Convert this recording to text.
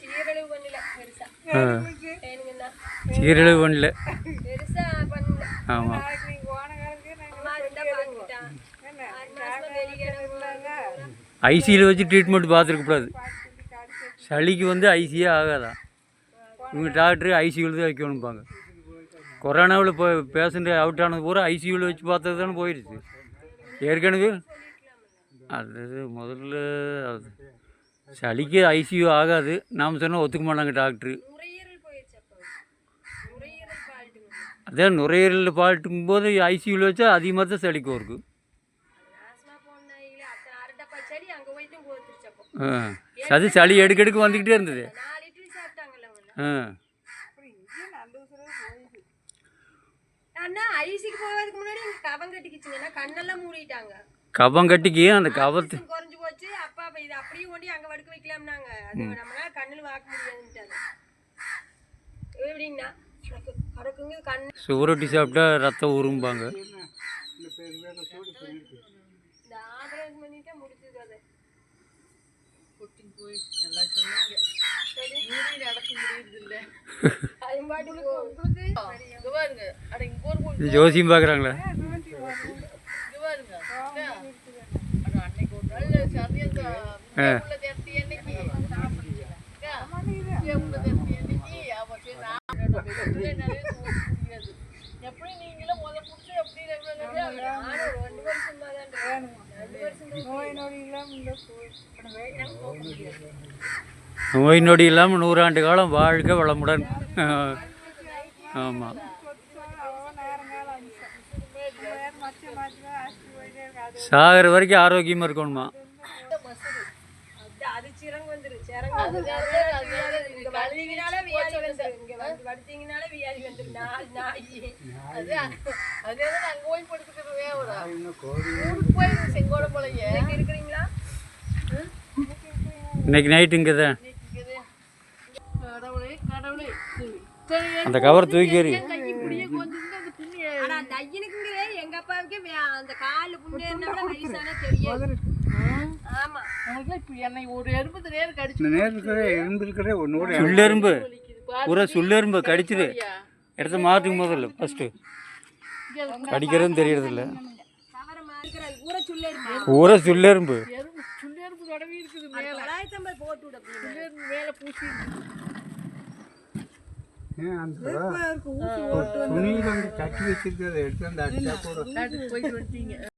சீரழிவு பண்ணல பெருசா. ஏனுங்கண்ணா சீரழிவு பண்ணல. பெருசா பண்ணல. ஆமாம் ஐசியில் வச்சு ட்ரீட்மெண்ட் பார்த்துருக்கக்கூடாது சளிக்கு வந்து ஐசியே ஆகாதான் இவங்க டாக்டரு ஐசியூவில் தான் வைக்கணும்பாங்க. கொரோனாவில் இப்போ பேஷண்ட் அவுட் ஆனது பூரா ஐசியூவில் வச்சு பார்த்தது தானே போயிடுச்சு ஏற்கனவே? அது முதல்ல அது சளிக்கு ஐசியூ ஆகாது. நாம் சொன்னால் ஒத்துக்க மாட்டாங்க டாக்டரு அதே நுரையீரலில் பாட்டுக்கும் போது ஐசியூவில் வச்சா அதிகமாக தான் அப்போ. ஆ. அது சளி எடுக்க எடுக்க வந்துக்கிட்டே இருந்தது. ஆ அப்புறம் இங்கே நல்ல உசுரம் போயிடுது அண்ணா ஐசிக்கு போவதுக்கு முன்னாடி கவம் கட்டிக்கிச்சுங்கன்னா கண்ணெல்லாம் மூடிட்டாங்க. கபம் கட்டிக்கு அந்த ஆக்சிஜன் குறைஞ்சு போச்சு. அப்பா இது அப்படியே கொண்டு அங்க படுக்க வைக்கலாம்னாங்க. அது நம்மளால கண்ணில் வாக்க முடியாதுன்ட்டாங்க எப்படிங்கண்ணா? கடக்குங்க கண் சுவரொட்டி சாப்பிட்டா ரத்தம் உரும்பாங்க இந்த ஆபரேஷன் பண்ணிட்டா முடிச்சது அது பயன்பாட்டுக்கு உங்களுக்கு இது ஜோசியம் பார்க்குறாங்களா ஆ. நோய் நொடி இல்லாமல் நோய் நொடி இல்லாமல் நூறாண்டு காலம் வாழ்க வளமுடன். ஆமாம் வியாதி வந்துரு நாய் நாய் இன்னைக்கு நைட்டு இங்கே தான் அந்த கவர் தூக்கி ஆனா அந்த ஐயனுக்குங்கிறே எங்க அப்பாவுக்கே வே- அந்த காலு புண்ணு என்ன வயசான தெரியாது. ஆமா. சுள்ளெரும்பு பூரா சுள்ளெரும்பு கடிச்சிது. இடத்த மாற்றுக்கு முதல்ல ஃபஸ்ட்டு கடிக்கிறதும் தெரியறதில்ல. கவரமா இருக்கிறது ஊற சொல்லி இருக்கு பூரா சுள்ளெரும்பு தொள்ளாயிரத்தி ஐம்பது போட்டு விட துணியில் வந்து கட்டி வச்சிருக்கிறத எடுத்து அந்த அடிச்சா கூட